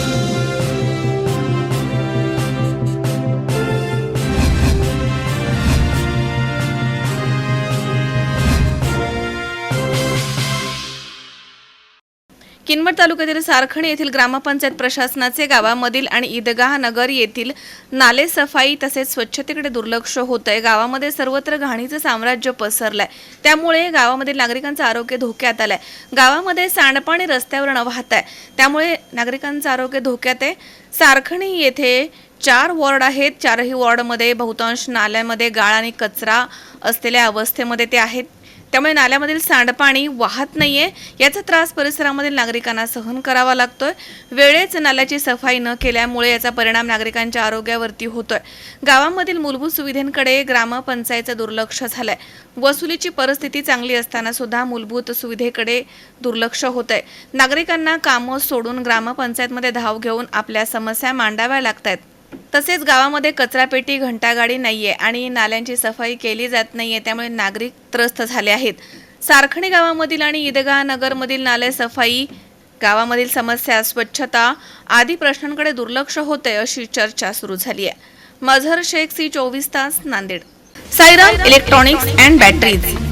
Thank you. Kinwat तालुक्यातील सारखणी येथील ग्रामपंचायत प्रशासनाचे गावामधील आणि ईदगाह नगर येथील नाले सफाई तसेच स्वच्छतेकडे दुर्लक्ष होत आहे गावामध्ये सर्वत्र घाणीचं साम्राज्य पसरलंय. त्यामुळे गावामधील नागरिकांचं आरोग्य धोक्यात आलंय. गावामध्ये सांडपाणी रस्त्यावर न वाहत आहे त्यामुळे नागरिकांचं आरोग्य धोक्यात आहे. सारखणी येथे चार वॉर्ड आहेत. चारही वॉर्डमध्ये बहुतांश नाल्यामध्ये गाळ आणि कचरा असलेल्या अवस्थेमध्ये ते आहेत. त्यामुळे नाल्यामधील सांडपाणी वाहत नाहीये. याचा त्रास परिसरामधील नागरिकांना सहन करावा लागतोय. वेळेच नाल्याची सफाई न केल्यामुळे याचा परिणाम नागरिकांच्या आरोग्यावरती होतोय. गावामधील मूलभूत सुविधेंकडे ग्रामपंचायतचं दुर्लक्ष झालंय. वसुलीची परिस्थिती चांगली असताना सुद्धा मूलभूत सुविधेकडे दुर्लक्ष होत आहे नागरिकांना कामं सोडून ग्रामपंचायतमध्ये धाव घेऊन आपल्या समस्या मांडाव्या लागत आहेत तसेच गावामध्ये कचरापेटी घंटागाडी नाहीये आणि नाल्यांची सफाई केली जात नाहीये त्यामुळे नागरिक त्रस्त झाले आहेत. सारखणी गावामधील आणि ईदगाह नगरमधील नाले सफाई गावामधील समस्या स्वच्छता आदी प्रश्नांकडे दुर्लक्ष होते अशी चर्चा सुरू झाली आहे मझहर शेख सी चोवीस तास Nanded. Sairam electronics and batteries.